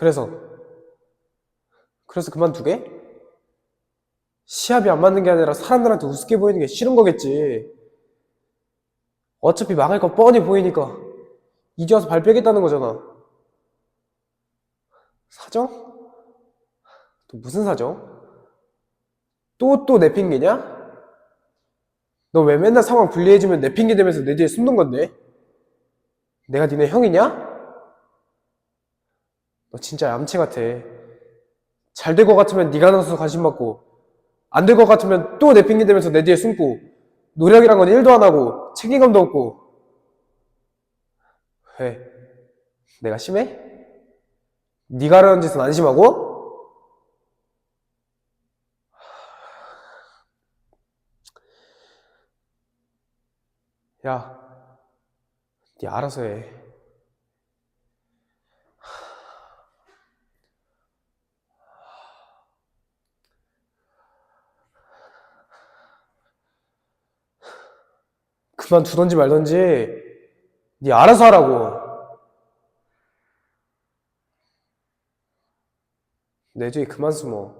그래서 그래서 그만두게? 시합이 안 맞는 게 아니라 사람들한테 우습게 보이는 게 싫은 거겠지. 어차피 망할 거 뻔히 보이니까 이제 와서 발 빼겠다는 거잖아. 사정? 또 무슨 사정? 또 또 내 핑계냐? 너 왜 맨날 상황 불리해지면 내 핑계 대면서 내 뒤에 숨는 건데? 내가 니네 형이냐? 너 진짜 얌체 같아. 잘 될 것 같으면 네가 나서서 관심 받고 안 될 것 같으면 또 내 핑계 대면서 내 뒤에 숨고 노력이란 건 1도 안 하고 책임감도 없고 왜? 내가 심해? 네가 하라는 짓은 안 심하고? 야, 네 알아서 해. 그만 두던지 말던지 네 알아서 하라고. 내 뒤에 그만 숨어.